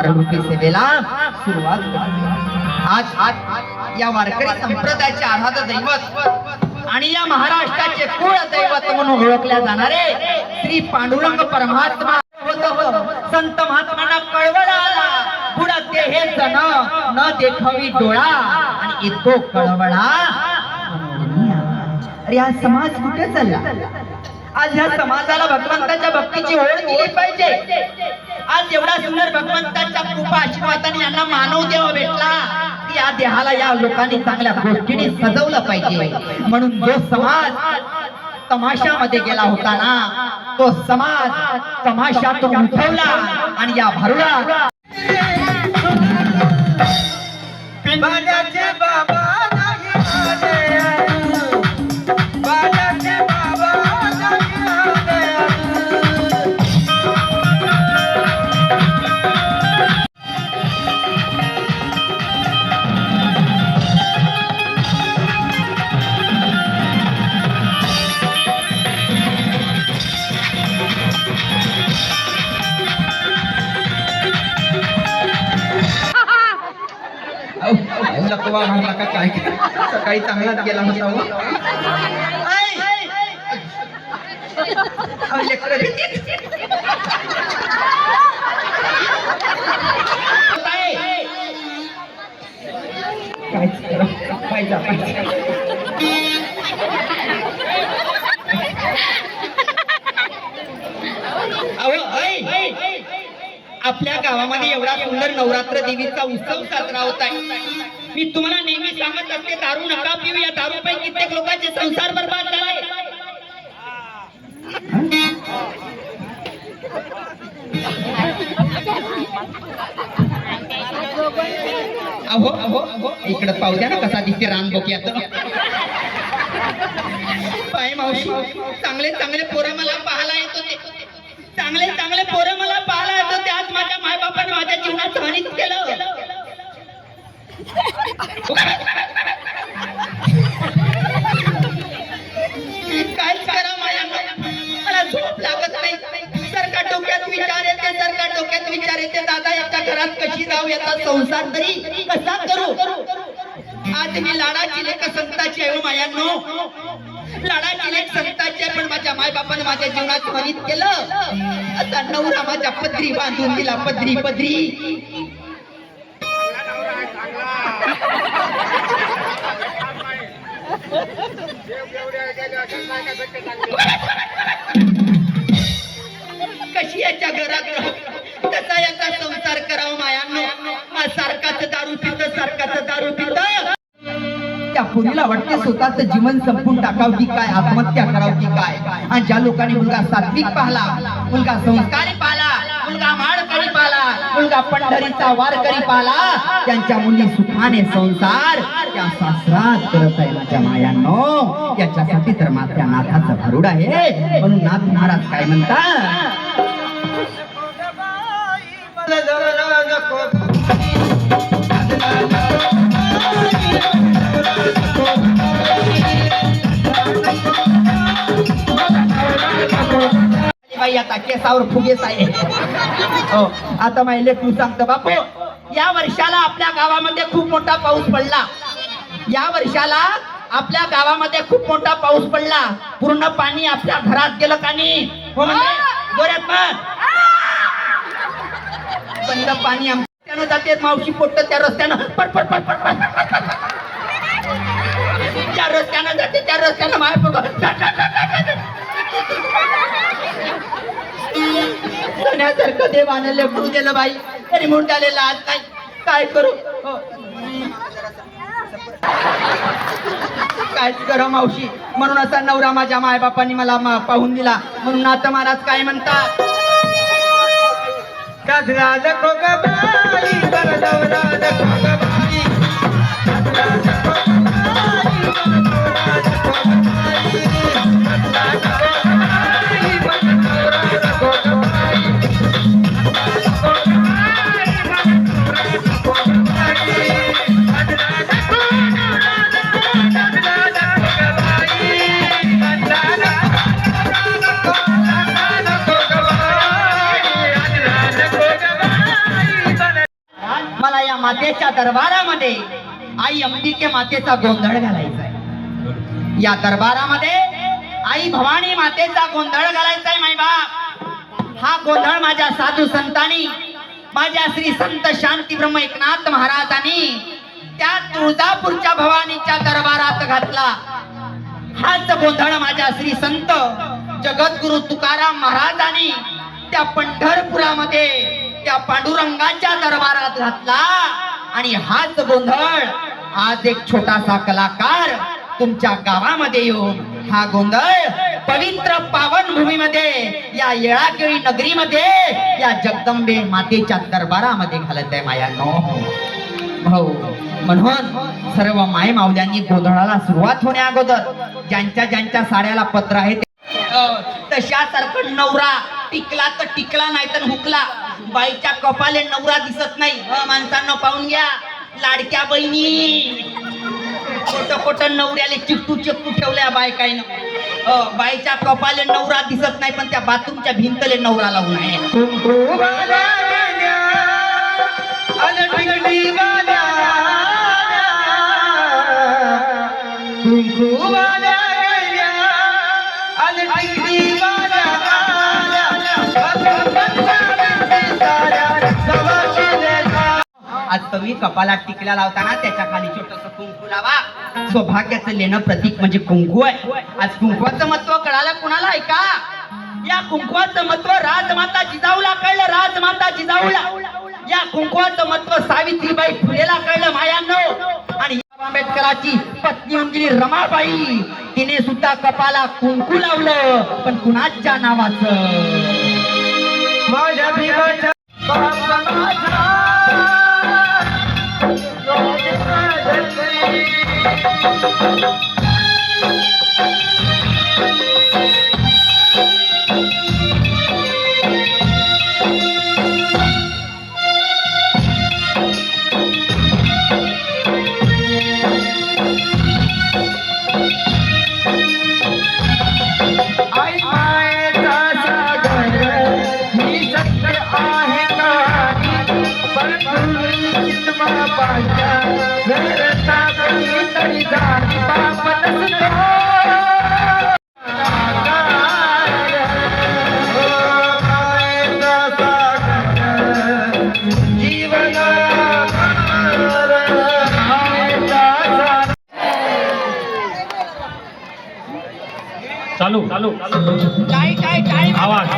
आरोग्य सेवेला सुरुवात आज आज या वारकरी संप्रदायाचे आराध दैवत आणि या महाराष्ट्राचे कुळ दैवत म्हणून ओळखल्या जाणारे श्री पांडुरंग परमात्मा होत संत महात्मांना कळवळ आला पुढं हे जण न देखावी डोळा. आणि येतो कळवळा. अरे हा समाज कुठे चालला? आज ह्या समाजाला भगवंताच्या भक्तीची ओळख दिली पाहिजे. आज एवढा सुंदर भगवंताच्या कृपा आशीर्वादाने यांना मानव देव भेटला या देहाला या लोकांनी चांगल्या गोष्टीने सजवलं पाहिजे. म्हणून जो समाज तमाशामध्ये गेला होता ना तो समाज तमाशातून उठवला आणि या भरुडा लकवा मारला का काय सकाळी चांगलाच गेला होता. काय? आपल्या गावामध्ये एवढा सुंदर नवरात्र देवीचा उत्सव साजरा होत आहे. मी तुम्हाला नेहमी सांगत असते दारू नका पिऊ या दारू पैकी कित्येक लोकांचे संसार बर्बाद झाले. अहो अहो अहो इकडे पाहू द्या ना कसा दिसते रान बोक्यात. पाय मावशी चांगले चांगले पोरं मला पाहायला येतो. करावं याचा संसार तरी कसा करू? आज मी लाडाची लेख संताची आहे मायांनो? लाडाची लेख संताची पण माझ्या मायबापानं माझ्या जीवनात मानित केलं? आता नवरा माझ्या पदरी बांधून दिला पदरी पदरी. कशी याच्या घरात राहू? याचा संसार सारखाच दारू पित सारखाच दारू पित. त्या पुरीला वाटते स्वतःच जीवन संपून टाकाव की काय आत्महत्या कराव की काय? आणि ज्या लोकांनी मुलगा सात्विक पाहला मुलगा संस्कारी पाहला मुलगा माळकरी पाहला मुलगा पंढरीचा वारकरी पाहला त्यांच्या मुली सुखाने संसार त्या सासरात करत आहे माझ्या मायांनो. याच्यासाठी तर माझ्या नाथाचं भरूड आहे. म्हणून नाथ महाराज काय म्हणतात? बाई आता केसावर आहे. हो आता माहिले तू सांगतो बापू या वर्षाला आपल्या गावामध्ये खूप मोठा पाऊस पडला. या वर्षाला आपल्या गावामध्ये खूप मोठा पाऊस पडला. पूर्ण पाणी आपल्या घरात गेलं का नाही? हो म्हणजे जोरात पण. बंद पाणी रस्त्यानं जाते मावशी पोट त्या रस्त्यानं. पटपट पटपट त्या रस्त्यानं जाते त्या रस्त्यानं माय सोन्यासारखं देवानं लेकरू दिलं बाई. तरी मुंडाले लाज नाही. काय करू? हो. काय कायच करा मावशी? म्हणून असा नवरा माझ्या मायबापांनी मला पाहून दिला. म्हणून आता महाराज काय म्हणतात? गजरा नको ग बाई, जरा जवरा नको ग बाई. गजरा नको मातेच्या दरबारामध्ये आई अंबिके मातेचा गोंधळ घालायचा आहे. या दरबारामध्ये आई भवानी मातेचा गोंधळ घालायचा आहे माय बाप. हा गोंधळ माझ्या साधू संतांनी माझ्या श्री संत शांती ब्रह्म एकनाथ महाराजांनी त्या तुळजापूरच्या भवानीच्या दरबारात घातला. हाच गोंधळ माझ्या श्री संत जगद्गुरु तुकाराम महाराजांनी त्या पंढरपुरामध्ये त्या पांडुरंगाच्या दरबारात घातला. आणि हाच गोंधळ आज एक छोटासा कलाकार तुमच्या गावामध्ये येऊन हा गोंधळ पवित्र पावन भूमीमध्ये या येळाकेळी नगरीमध्ये या जगदंबे मातेच्या दरबारामध्ये घालत आहे मायांनो. भाऊ म्हणून सर्व माय माऊल्यांनी गोंधळाला सुरुवात होण्या अगोदर ज्यांच्या ज्यांच्या साड्याला पत्र आहे तशा सारखं नवरा टिकला तर टिकला नाही तर हुकला. बाईच्या कपाले नवरा दिसत नाही. माणसांना पाहून घ्या. लाडक्या बहिणी. खोट खोट नवऱ्याले चिकटू चिकटू ठेवल्या बायकाईनं. बाईच्या कपाले नवरा दिसत नाही पण त्या बाथरूमच्या भिंतले नवरा लावून आहे. आज तुम्ही कपालात टिकल्या लावताना त्याच्याखाली छोटस कुंकू लावा. सौभाग्याचं लेणं प्रतीक म्हणजे कुंकू आहे. आज कुंकवाचं महत्त्व कळालं कुणाला ऐका या कुंकवाचं महत्त्व राजमाता जिजाऊला कळलं राजमाता जिजाऊला. या कुंकवाचं महत्त्व सावित्रीबाई फुलेला कळलं मायानो. आणि आंबेडकराची पत्नी होऊन गेली रमाबाई. तिने सुद्धा कपाला कुंकू लावलं पण कुणाच्या नावाचं? माझ्या भीमाच्या बाप चालू चालू काय काय काय आवाज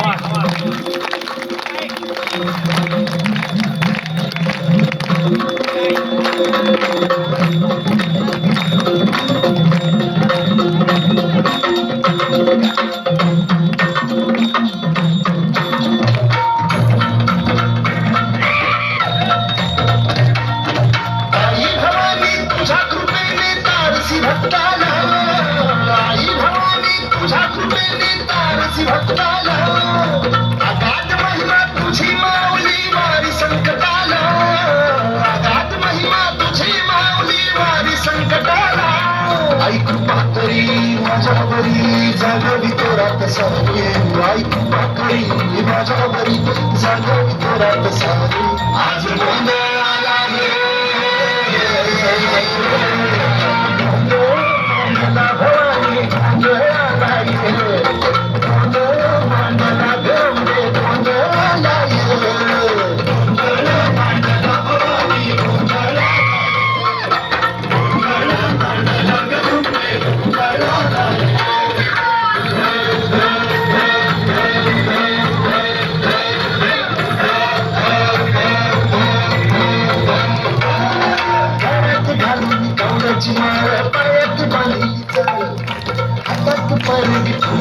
आज गोंधळ आला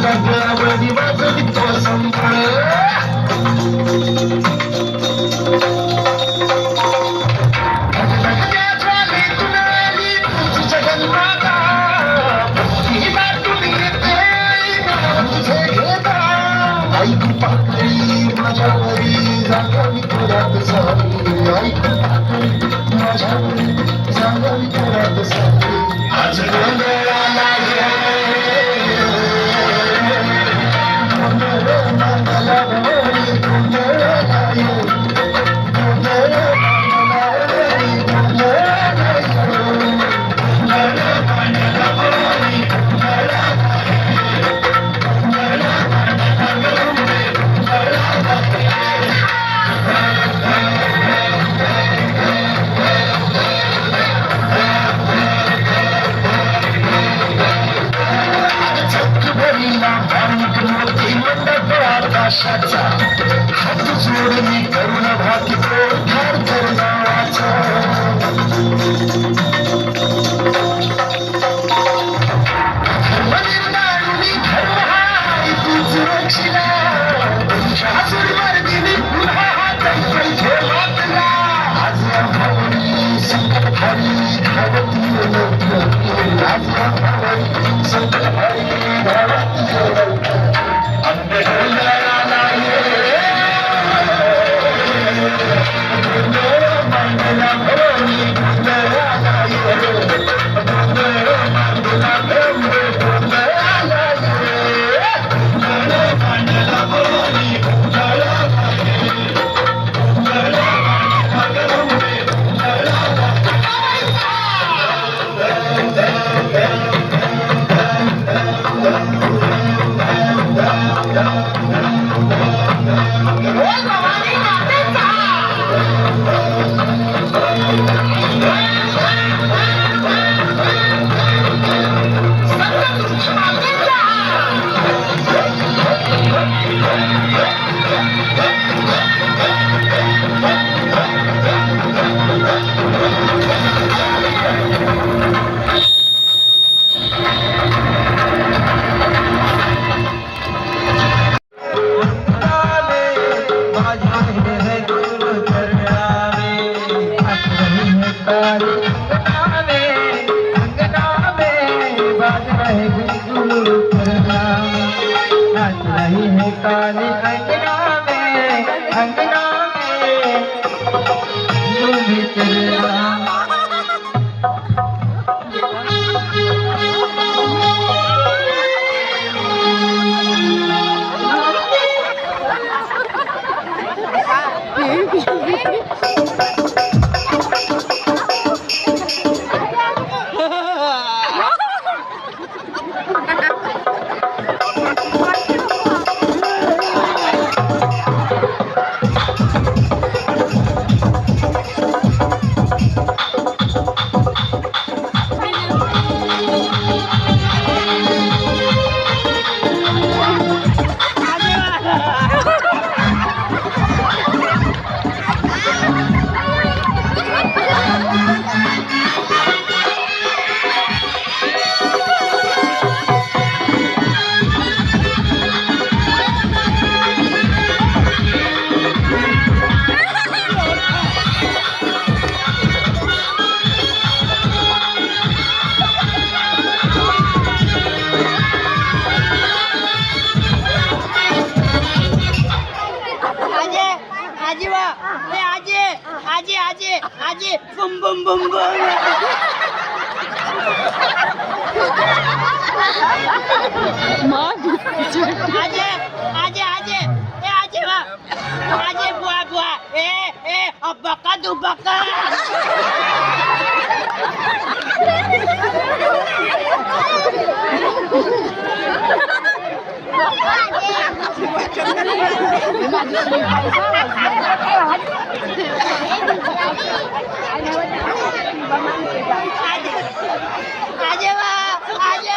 Just gonna आकाशाचा. हात जोडून करुणा भागतो थर थर नावाचा काली आजे आजे आजे ए आजे वा आजे बुआ बुआ ए ए अब्बका दुब्बका आजे आजे वा आजे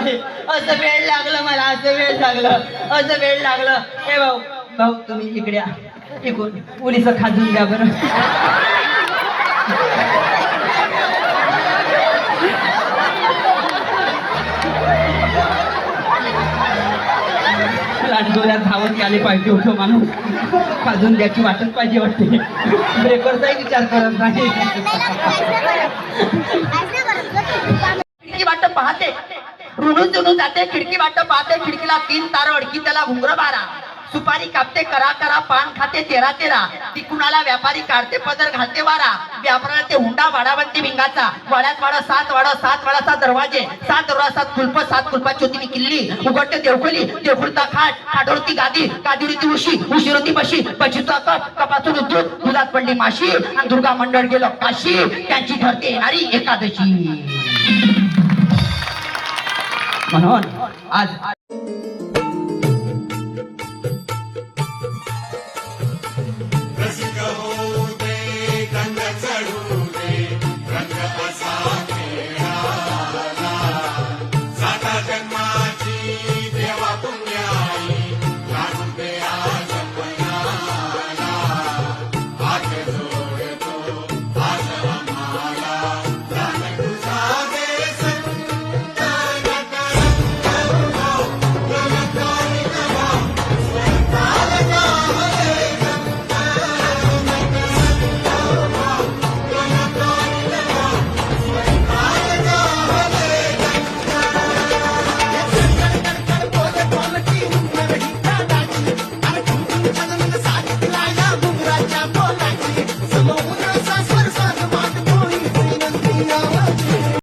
बाई असं वेळ लागलं मला असं वेळ लागलं असं वेळ लागलं. हे भाऊ भाऊ तुम्ही इकडे. इकडून पोलीस खाजून द्या बरं. लांडोऱ्यात धावत आले पाहिजे होतो माणूस. खाजून द्याची वाटत पाहिजे वाटते. ब्रेकरचाही विचार करत नाही. वाट पाहते. रुणून जुणून जाते खिडकी वाटत पाहते खिडकीला तीन तार अडकी त्याला घुंगर बारा. सुपारी कापते करा करा पान खाते तेरा तेरा. ती कुणाला व्यापारी काढते पदर घालते वारा. व्यापाराला ते हुंडा वाडा बनते भिंगाचा. वाड्यात वाडा सात वाडा सात वाडा सात दरवाजे. सात दरवाजा सात कुलप सात कुलपाची होती मी किल्ली. उघडते देवखोली देवखोलता खाट खाटोरती गादी गादीवरती उशी उशीवरती बशी बशीचा कप कपातून दूध दुधात पडली माशी आणि दुर्गा मंडळ गेलं काशी त्यांची ठरते येणारी एकादशी. म्हणून आज